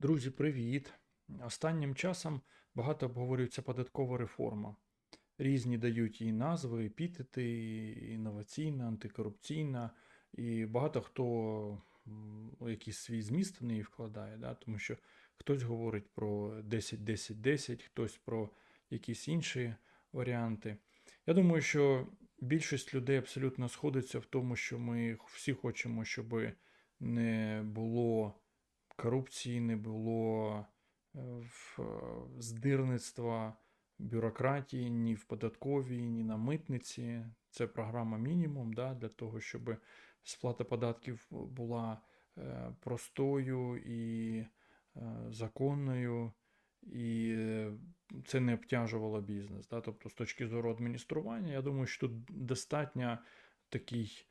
Друзі, привіт! Останнім часом багато обговорюється податкова реформа. Різні дають їй назви, епітети, інноваційна, антикорупційна, і багато хто якийсь свій зміст в неї вкладає, да? тому що хтось говорить про 10-10-10, хтось про якісь інші варіанти. Я думаю, що більшість людей абсолютно сходиться в тому, що ми всі хочемо, щоб не було корупції, не було е, в- е, здирництва, бюрократії ні в податковій, ні на митниці. Це програма мінімум да, для того, щоб сплата податків була е, простою і законною, і це не обтяжувало бізнес. Да? Тобто, з точки зору адміністрування, я думаю, що тут достатньо такий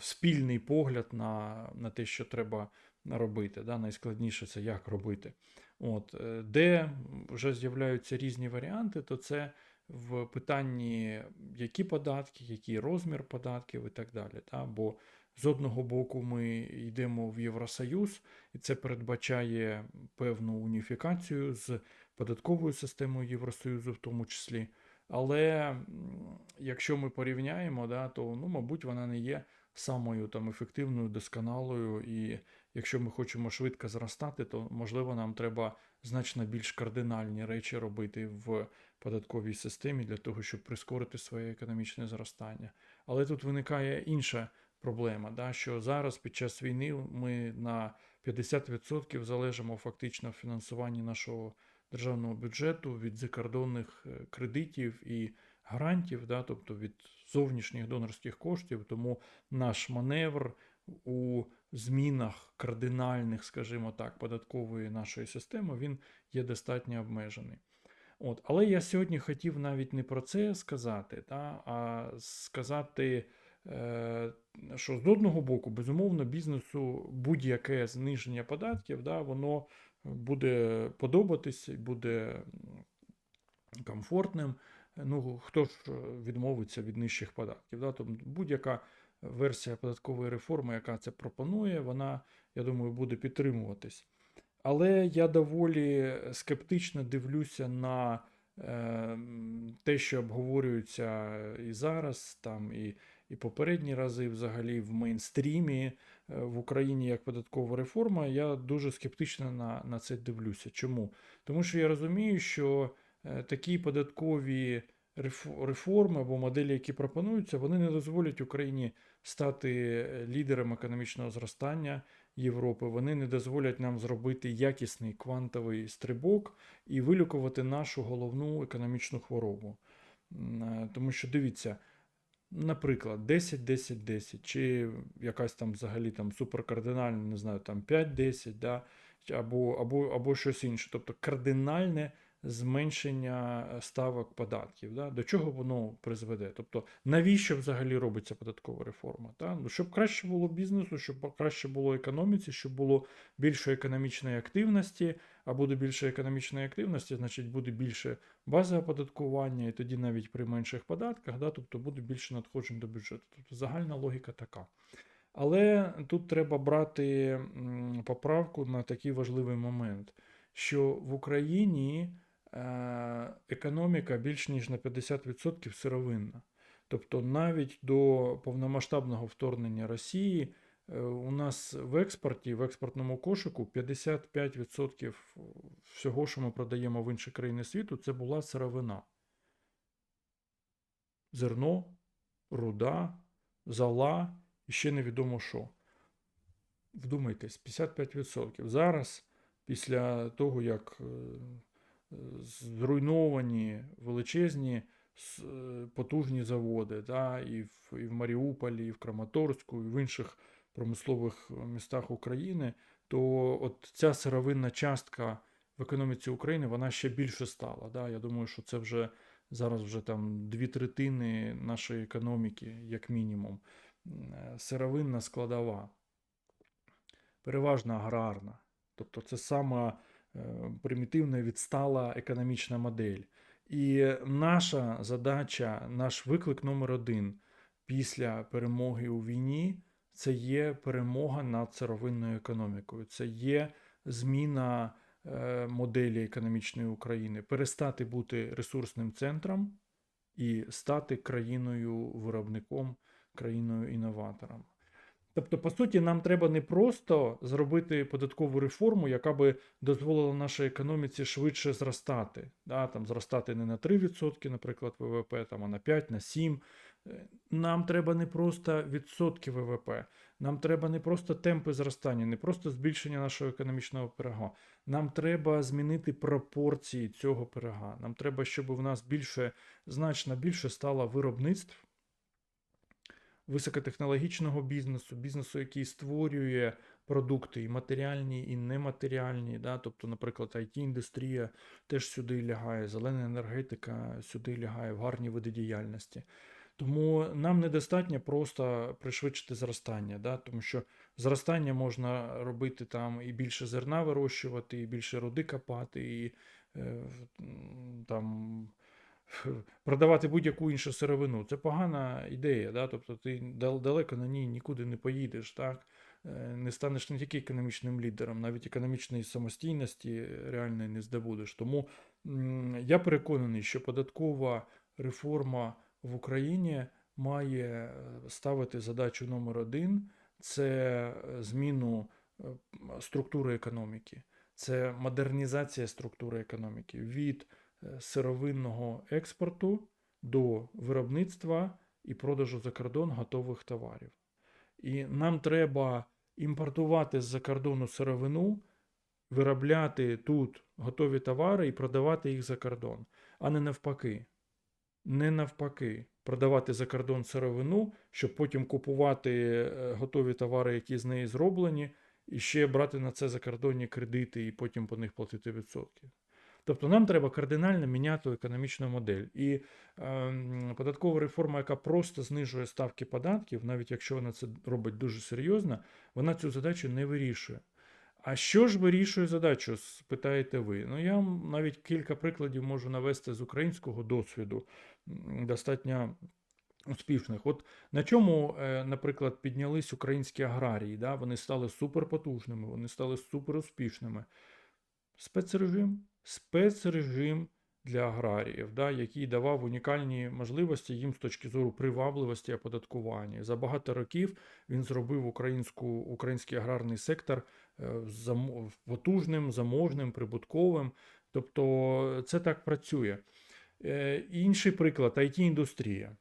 спільний погляд на, на те, що треба робити. Да? Найскладніше це як робити. От, е, де вже з'являються різні варіанти, то це в питанні, які податки, який розмір податків і так далі. Да? Бо з одного боку ми йдемо в Євросоюз, і це передбачає певну уніфікацію з податковою системою Євросоюзу, в тому числі. Але якщо ми порівняємо, да, то ну, мабуть, вона не є самою там ефективною, досконалою. І якщо ми хочемо швидко зростати, то можливо нам треба значно більш кардинальні речі робити в податковій системі для того, щоб прискорити своє економічне зростання. Але тут виникає інша проблема, да, що зараз під час війни ми на 50% залежимо фактично в фінансуванні нашого державного бюджету від закордонних е, кредитів і грантів, да, тобто від зовнішніх донорських коштів. Тому наш маневр у змінах кардинальних, скажімо так, податкової нашої системи, він є достатньо обмежений. От, але я сьогодні хотів навіть не про це сказати, та, а сказати, е, що з одного боку, безумовно, бізнесу будь-яке зниження податків, да, воно буде подобатись, буде комфортним. Ну, хто ж відмовиться від нижчих податків? Да? Тобто будь-яка версія податкової реформи, яка це пропонує, вона, я думаю, буде підтримуватись. Але я доволі скептично дивлюся на е, те, що обговорюється і зараз, там, і, і попередні рази взагалі в мейнстрімі е, в Україні як податкова реформа. Я дуже скептично на, на це дивлюся. Чому? Тому що я розумію, що е, такі податкові реф- реформи або моделі, які пропонуються, вони не дозволять Україні стати е, лідером економічного зростання Європи. Вони не дозволять нам зробити якісний квантовий стрибок і вилікувати нашу головну економічну хворобу. Е, Тому що дивіться, наприклад, 10-10-10, чи якась там взагалі там суперкардинальна, не знаю, там 5-10, да, або, або, або щось інше. Тобто кардинальне зменшення е, ставок податків. Да? До чого воно призведе? Тобто, навіщо взагалі робиться податкова реформа? Та? Ну, щоб краще було бізнесу, щоб краще було економіці, щоб було більше економічної активності, а буде більше економічної активності, значить буде більше бази оподаткування, і тоді навіть при менших податках, да, тобто буде більше надходжень до бюджету. Тобто загальна логіка така. Але тут треба брати поправку на такий важливий момент, що в Україні економіка більш ніж на 50% сировинна. Тобто навіть до повномасштабного вторгнення Росії е, у нас в експорті, в експортному кошику 55% всього, що ми продаємо в інші країни світу, це була сировина. Зерно, руда, зола і ще невідомо що. Вдумайтесь, 55%. Зараз, після того, як е, е, зруйновані величезні е, потужні заводи, да, і, в, і в Маріуполі, і в Краматорську, і в інших промислових містах України, то от ця сировинна частка в економіці України вона ще більше стала. Да? Я думаю, що це вже зараз вже там дві третини нашої економіки, як мінімум, е, сировинна складова переважно аграрна. Тобто це сама е, примітивна відстала економічна модель. І наша задача, наш виклик номер один після перемоги у війні це є перемога над сировинною економікою. Це є зміна е, моделі економічної України, перестати бути ресурсним центром і стати країною-виробником, країною-інноватором. Тобто, по суті, нам треба не просто зробити податкову реформу, яка би дозволила нашій економіці швидше зростати. Да, там, зростати не на 3%, наприклад, ВВП, там, а на 5, на 7. Е, Нам треба не просто відсотки ВВП, нам треба не просто темпи зростання, не просто збільшення нашого економічного пирога. Нам треба змінити пропорції цього пирога. Нам треба, щоб в нас більше, значно більше стало виробництв високотехнологічного бізнесу, бізнесу, який створює продукти і матеріальні, і нематеріальні. Да? Тобто, наприклад, IT-індустрія теж сюди лягає, зелена енергетика сюди лягає в гарні види діяльності. Тому нам недостатньо просто пришвидшити зростання, да? тому що зростання можна робити там і більше зерна вирощувати, і більше руди копати, і е, там продавати будь-яку іншу сировину. Це погана ідея, да? тобто ти далеко на ній нікуди не поїдеш, так? Е, Не станеш не тільки економічним лідером, навіть економічної самостійності реальної не здобудеш. Тому я переконаний, що податкова реформа в Україні має е, ставити задачу номер один це е, зміну структури економіки, це модернізація структури економіки від сировинного експорту до виробництва і продажу за кордон готових товарів. І нам треба імпортувати з-за кордону сировину, виробляти тут готові товари і продавати їх за кордон, а не навпаки. Не навпаки, продавати за кордон сировину, щоб потім купувати е, готові товари, які з неї зроблені, і ще брати на це закордонні кредити і потім по них платити відсотки. Тобто нам треба кардинально міняти економічну модель. І ем, податкова реформа, яка просто знижує ставки податків, навіть якщо вона це робить дуже серйозно, вона цю задачу не вирішує. А що ж вирішує задачу, спитаєте ви? Ну, я навіть кілька прикладів можу навести з українського досвіду, достатньо успішних. От на чому, е, наприклад, піднялись українські аграрії, да? вони стали суперпотужними, вони стали суперуспішними. Спецрежим, спецрежим для аграріїв, да, який давав унікальні можливості їм з точки зору привабливості оподаткування. За багато років він зробив українську, український аграрний сектор е, потужним, заможним, прибутковим. Тобто це так працює. Е, Інший приклад IT-індустрія.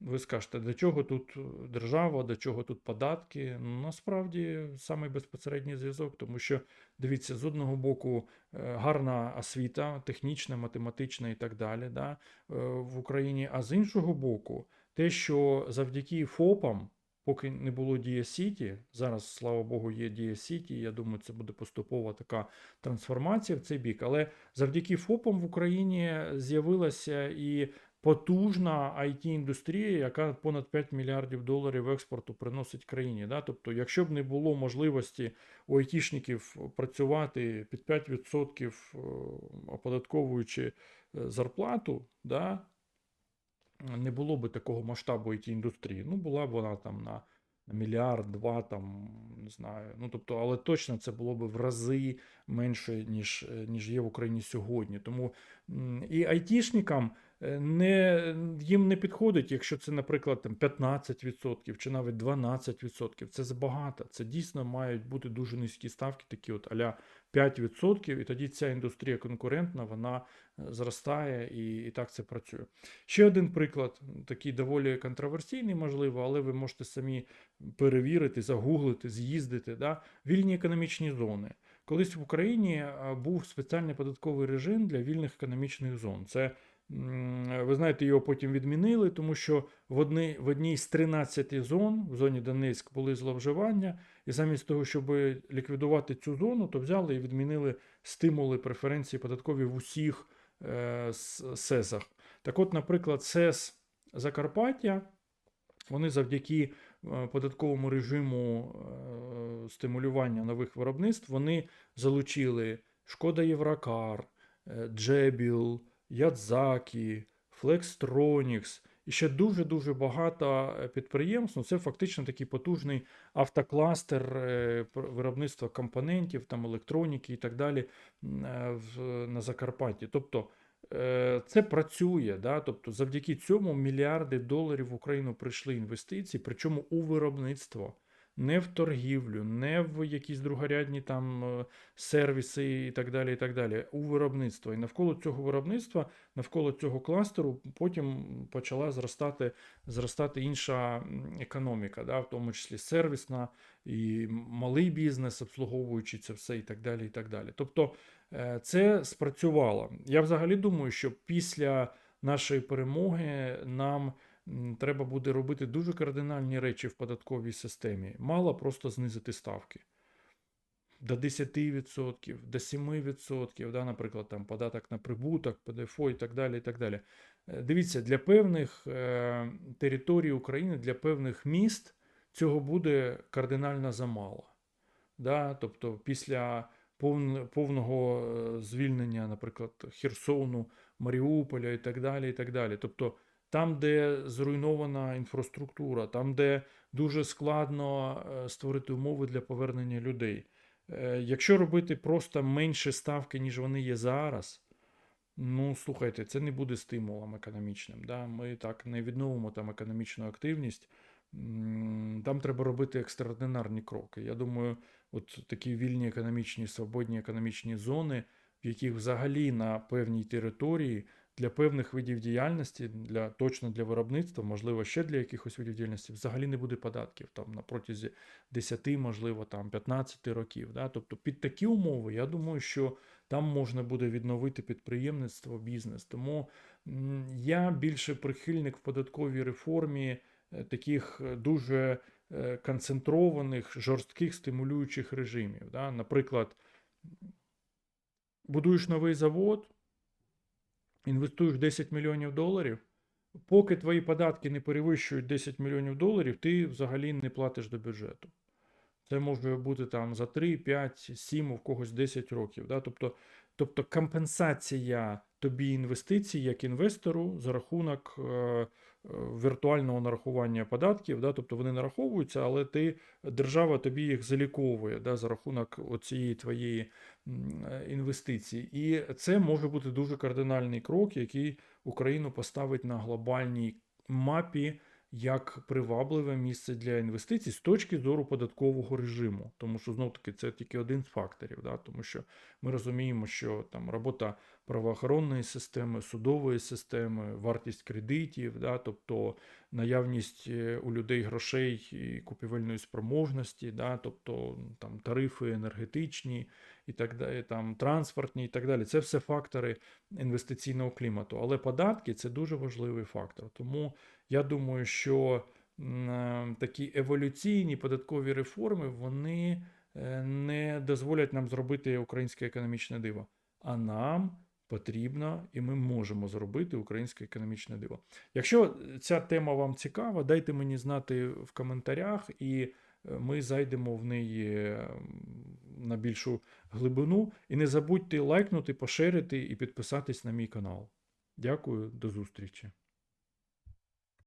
Ви скажете, до чого тут е, держава, до чого тут податки? Ну, насправді самий безпосередній зв'язок, тому що дивіться, з одного боку е, гарна освіта, технічна, математична і так далі, да, е, в Україні, а з іншого боку, те, що завдяки ФОПам, поки не було Дія Сіті, зараз, слава Богу, є Дія Сіті, я думаю, це буде поступова така трансформація в цей бік. Але завдяки ФОПам в Україні з'явилася і потужна IT-індустрія, яка понад 5 мільярдів доларів експорту приносить країні. Да? Тобто, якщо б не було можливості у айтішників працювати під 5% е, оподатковуючи е, зарплату, да? не було б такого масштабу IT-індустрії. Ну, була б вона там на мільярд, два, там, не знаю. Ну, тобто, але точно це було б в рази менше, ніж, е, ніж є в Україні сьогодні. Тому і айтішникам не, їм не підходить, якщо це, наприклад, там 15% чи навіть 12%. Це забагато. Це дійсно мають бути дуже низькі ставки, такі от аля 5%, і тоді ця індустрія конкурентна, вона е, зростає і, і так це працює. Ще один приклад, такий доволі контроверсійний, можливо, але ви можете самі перевірити, загуглити, з'їздити. Да? Вільні економічні зони. Колись в Україні е, був спеціальний податковий режим для вільних економічних зон. Це ви знаєте, його потім відмінили, тому що в одній, в одній з 13 зон, в зоні Донецьк, були зловживання, і замість того, щоб ліквідувати цю зону, то взяли і відмінили стимули, преференції податкові в усіх е, СЕСах. Так от, наприклад, СЕС Закарпаття, вони завдяки е, податковому режиму е, стимулювання нових виробництв, вони залучили Шкода Єврокар, е, Джебіл, Ядзакі, Flextronics і ще дуже-дуже багато е, підприємств. Ну, це фактично такий потужний автокластер е, виробництва компонентів, там електроніки і так далі е, на Закарпатті. Тобто це працює, да? тобто завдяки цьому мільярди доларів в Україну прийшли інвестиції, причому у виробництво. Не в торгівлю, не в якісь другорядні там е, сервіси і так далі. і так далі, У виробництво. І навколо цього виробництва, навколо цього кластеру потім почала зростати, зростати інша економіка, да, в тому числі сервісна і малий бізнес, обслуговуючи це все і так далі. і так далі. Тобто е, це спрацювало. Я взагалі думаю, що після нашої перемоги нам треба буде робити дуже кардинальні речі в податковій системі. Мало просто знизити ставки. До 10%, до 7%, да, наприклад, там податок на прибуток, ПДФО і так далі. і так далі. Е, Дивіться, для певних е, територій України, для певних міст цього буде кардинально замало. Да? Тобто після повного е, звільнення, наприклад, Херсону, Маріуполя і так далі. і так далі. Тобто там, де зруйнована інфраструктура, там, де дуже складно е, створити умови для повернення людей. Е, Якщо робити просто менше ставки, ніж вони є зараз, ну слухайте, це не буде стимулом економічним. Да? Ми так не відновимо там економічну активність. Там треба робити екстраординарні кроки. Я думаю, от такі вільні економічні, свободні економічні зони, в яких взагалі на певній території для певних видів діяльності, для точно для виробництва, можливо, ще для якихось видів діяльності, взагалі не буде податків там на протязі 10, можливо, там 15 років. Да? Тобто під такі умови, я думаю, що там можна буде відновити підприємництво, бізнес. Тому я більше прихильник в податковій реформі е, таких е, дуже е, концентрованих, жорстких стимулюючих режимів. Да? Наприклад, будуєш новий завод, інвестуєш 10 мільйонів доларів. Поки твої податки не перевищують 10 мільйонів доларів, ти взагалі не платиш до бюджету. Це може бути там за 3, 5, 7, у когось 10 років. Да? Тобто, тобто компенсація тобі інвестицій як інвестору за рахунок е, е, віртуального нарахування податків. Да? Тобто вони нараховуються, але ти, держава тобі їх заліковує да? за рахунок цієї твоєї е, інвестиції. І це може бути дуже кардинальний крок, який Україну поставить на глобальній мапі як привабливе місце для інвестицій з точки зору податкового режиму. Тому що знов таки це тільки один з факторів, да? тому що ми розуміємо, що там робота правоохоронної системи, судової системи, вартість кредитів, да? тобто наявність е, у людей грошей і купівельної спроможності, да? тобто там тарифи енергетичні і так далі, там транспортні і так далі. Це все фактори інвестиційного клімату. Але податки це дуже важливий фактор. Тому я думаю, що е, такі еволюційні податкові реформи вони е, не дозволять нам зробити українське економічне диво. А нам потрібно і ми можемо зробити українське економічне диво. Якщо ця тема вам цікава, дайте мені знати в коментарях, і е, ми зайдемо в неї на більшу глибину. І не забудьте лайкнути, поширити і підписатись на мій канал. Дякую, до зустрічі.